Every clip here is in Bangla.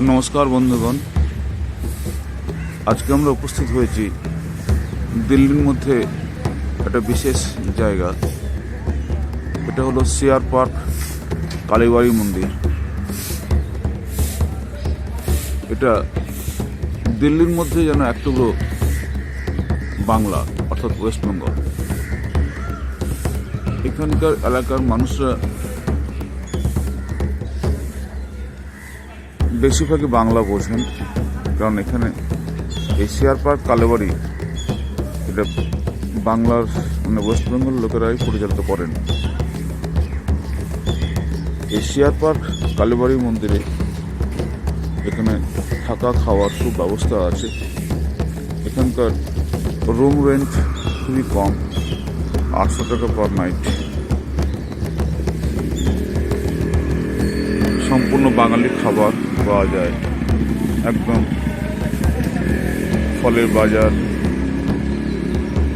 নমস্কার বন্ধুগণ। আজকে আমরা উপস্থিত হয়েছি দিল্লির মধ্যে একটা বিশেষ জায়গা। এটা হলো সিয়ার পার্ক, কালীবাড়ি মন্দির। এটা দিল্লির মধ্যে যেন একটুকরো বাংলা, অর্থাৎ ওয়েস্ট বেঙ্গল। এখানকার এলাকার মানুষরা বেশিরভাগই বাংলা বোঝেন, কারণ এখানে এশিয়ার পার্ক, কালেবাড়ি, এটা বাংলার মানে ওয়েস্ট বেঙ্গল লোকেরাই পরিচালিত করেন। এশিয়ার পার্ক, কালীবাড়ি মন্দিরে এখানে থাকা খাওয়ার সুব্যবস্থা আছে। এখানকার রুম রেন্ট খুবই কম, আটশো টাকা পার নাইট। সম্পূর্ণ বাঙালি খাবার। পাওয়া যায়। একদম ফলের বাজার,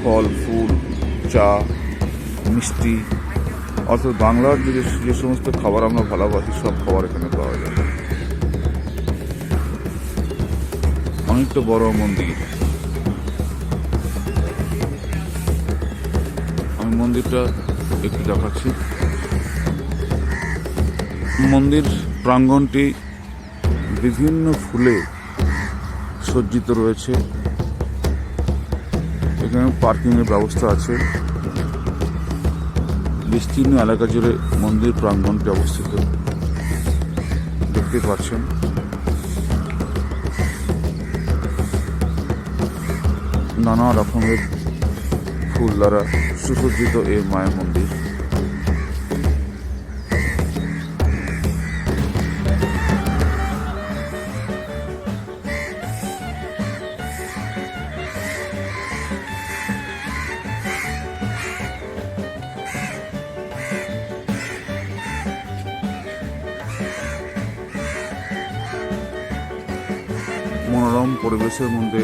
ফল, ফুল, চা, মিষ্টি, অর্থাৎ বাংলার যে যে সমস্ত খাবার আমরা ভালোবাসি, সব খাবার এখানে পাওয়া যায়। অনেকটা বড় মন্দির। আমি মন্দিরটা একটু দেখাচ্ছি। মন্দির প্রাঙ্গণটি বিভিন্ন ফুলে সজ্জিত রয়েছে। এখানে পার্কিংয়ের ব্যবস্থা আছে। বিস্তীর্ণ এলাকা জুড়ে মন্দির প্রাঙ্গণটি অবস্থিত। দেখতে পাচ্ছেন। নানা রকমের ফুল দ্বারা সুসজ্জিত এই মায়ের মন্দির। মনোরম পরিবেশের মধ্যে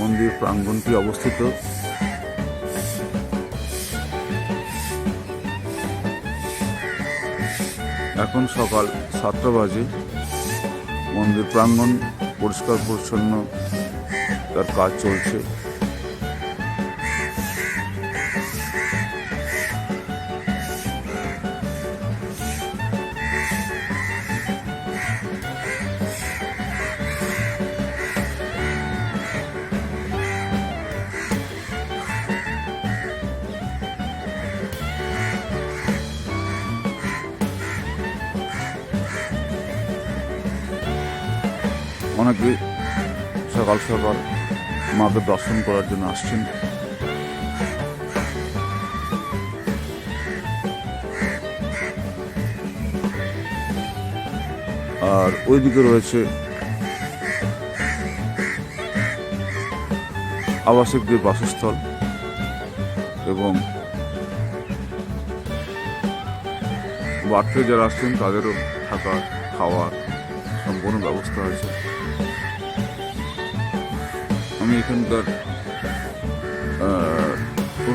মন্দির প্রাঙ্গণটি অবস্থিত। এখন সকাল সাতটা বাজে। মন্দির প্রাঙ্গণ পরিষ্কার পরিচ্ছন্ন, তার কাজ চলছে। অনেকে সকাল সকাল মাকে দর্শন করার জন্য আসছেন। আর ওইদিকে রয়েছে আবাসিকদের বাসস্থল এবং বাড়তে যারা আসছেন তাদেরও থাকা খাওয়ার সম্পূর্ণ ব্যবস্থা আছে আমি এখানকার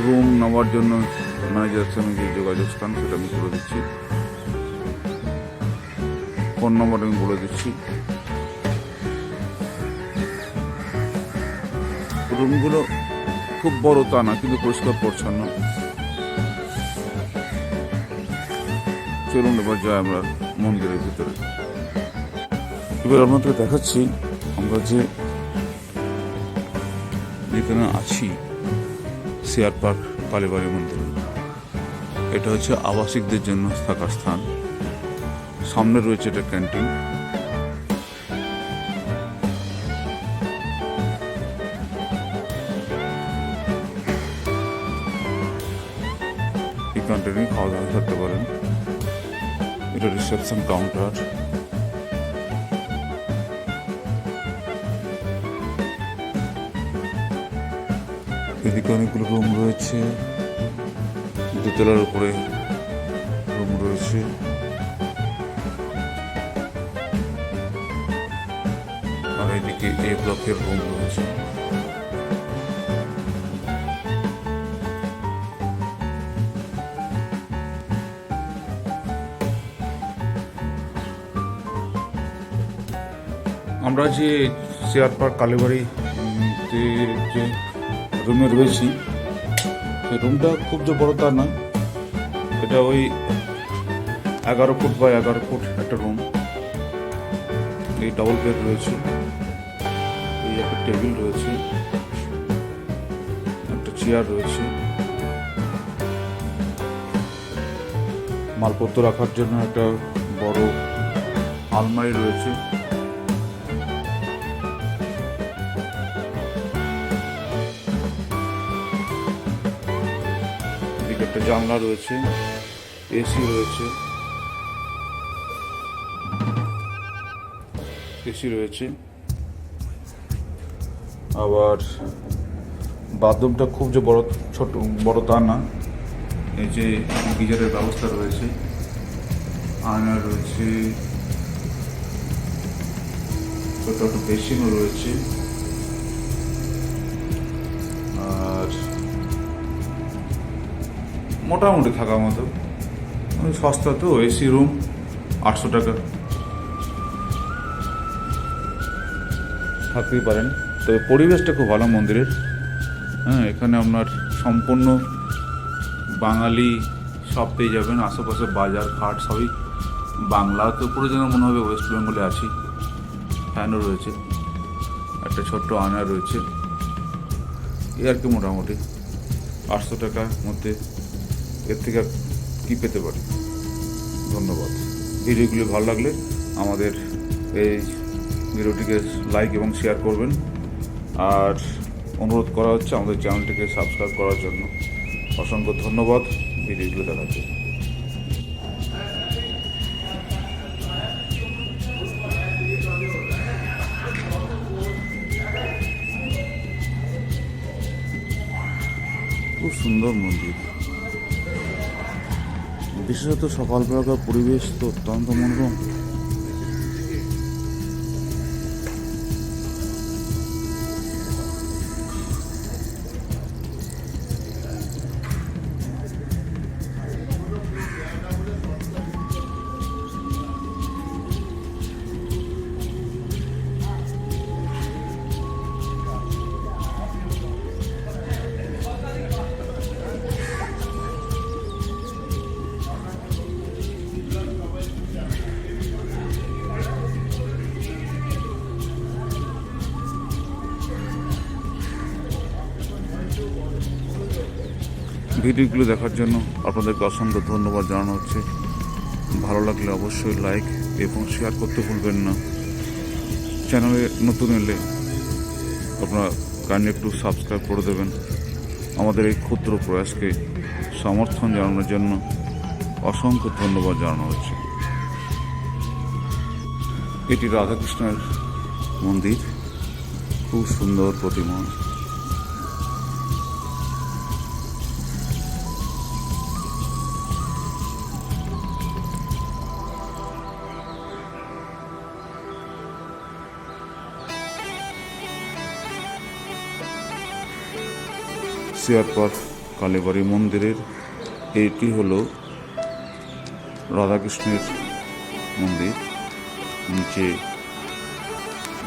রুম নেওয়ার জন্য ম্যানেজারের সঙ্গে যে যোগাযোগ স্থান সেটা আমি করে দিচ্ছি। ফোন নম্বর আমি বলে দিচ্ছি। রুমগুলো খুব বড় তা না, কিন্তু পরিষ্কার পরিচ্ছন্ন। চলুন এবার যাই আমরা মন্দিরের ভিতরে। এবার আপনাদের দেখাচ্ছি আমরা যে যেখানে আছি শেয়ার পার্ক কালীবাড়ি মন্দির এটা হচ্ছে আবাসিকদের জন্য থাকার স্থান। সামনে রয়েছে এটা ক্যান্টিন। এই ক্যান্টিনে খাওয়া দাওয়া করতে পারেন। এটা রিসেপশন কাউন্টার। এদিকে অনেকগুলো রুম রয়েছে। দোতলার উপরে রুম রয়েছে। আর এদিকে এ ব্লকের রুম রয়েছে। আমরা যে চেয়ার পার্ক কালীবাড়ি যে রুমে রয়েছি। সেই রুমটা খুব যে বড় তা না। এটা ওই এগারো ফুট বাই এগারো ফুট একটা রুম। এই ডবল বেড রয়েছে। এই একটা টেবিল রয়েছে। একটা চেয়ার রয়েছে। মালপত্র রাখার জন্য একটা বড় আলমারি রয়েছে। একটা জানলা রয়েছে, এসি রয়েছে। এসি রয়েছে। আবার বাথরুমটা খুব যে বড়, ছোট, বড় তা না। এই যে গিজারের ব্যবস্থা রয়েছে। আয়না রয়েছে। ছোট ছোট বেসিনও রয়েছে। মোটামুটি থাকার মতো। সস্তা তো এসি রুম আটশো টাকা। থাকতেই পারেন। তবে পরিবেশটা খুব ভালো মন্দিরের। হ্যাঁ এখানে আপনার সম্পূর্ণ বাঙালি সব পেয়ে যাবেন। আশেপাশে বাজার, ঘাট সবই বাংলা তো পুরো যেন মনে হবে ওয়েস্ট বেঙ্গলে আছি। ফ্যানও রয়েছে। একটা ছোট্ট আয়না রয়েছে। এই আর কি মোটামুটি। আটশো টাকার মধ্যে। এর থেকে কী পেতে পারি? ধন্যবাদ। ভিডিওগুলি ভালো লাগলে আমাদের এই ভিডিওটিকে লাইক এবং শেয়ার করবেন। আর অনুরোধ করা হচ্ছে আমাদের চ্যানেলটিকে সাবস্ক্রাইব করার জন্য। অসংখ্য ধন্যবাদ ভিডিওগুলো দেখার জন্য। খুব সুন্দর মন্দির। বিশেষত সকালবেলাকার পরিবেশ তো অত্যন্ত মনোরম। ভিডিওগুলো দেখার জন্য আপনাদেরকে অসংখ্য ধন্যবাদ জানানো হচ্ছে। ভালো লাগলে অবশ্যই লাইক এবং শেয়ার করতে ভুলবেন না। চ্যানেলে নতুন এলে আপনারা কাইন্ডলি একটু সাবস্ক্রাইব করে দেবেন। আমাদের এই ক্ষুদ্র প্রয়াসকে সমর্থন জানানোর জন্য অসংখ্য ধন্যবাদ জানানো হচ্ছে। এটি রাধাকৃষ্ণের মন্দির। খুব সুন্দর প্রতিমা। সিয়ারপার কালীবাড়ি মন্দিরের এটি হলো রাধাকৃষ্ণের মন্দির। নিচে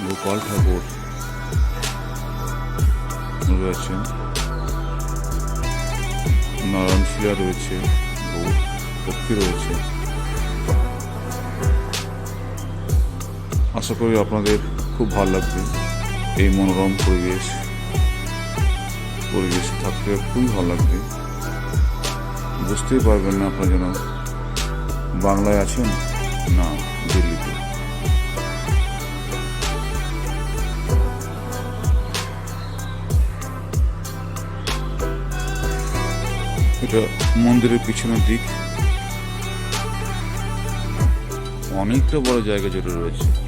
গোপাল ঠাকুর রয়েছেন। নারায়ণ শিলা রয়েছে, বহু পক্ষী রয়েছে। আশা করি আপনাদের খুব ভালো লাগবে এই মনোরম পরিবেশ। পরিবেশে থাকতে খুবই ভালো লাগবে। বুঝতেই পারবেন না আপনার যেন বাংলায় আছেন না দিল্লিতে। এটা মন্দিরের পিছনের দিক। অনেকটা বড় জায়গা জুড়ে রয়েছে।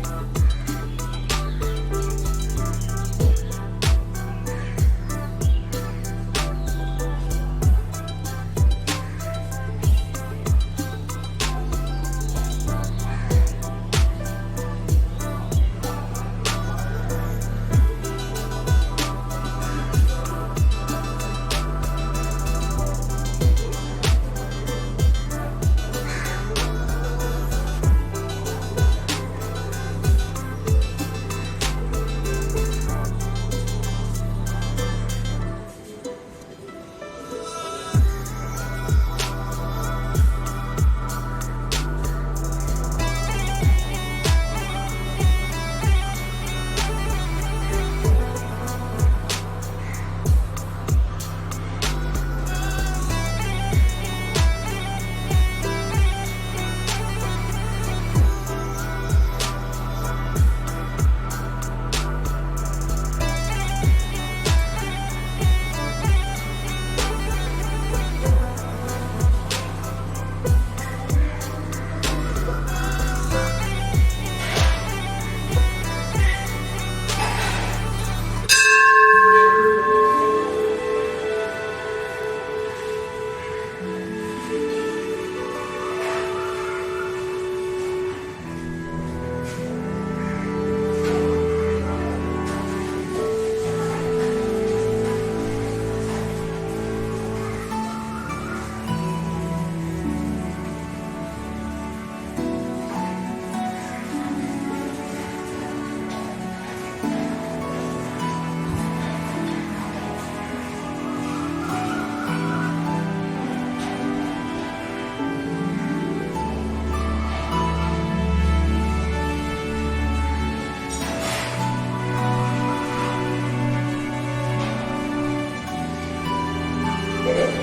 করে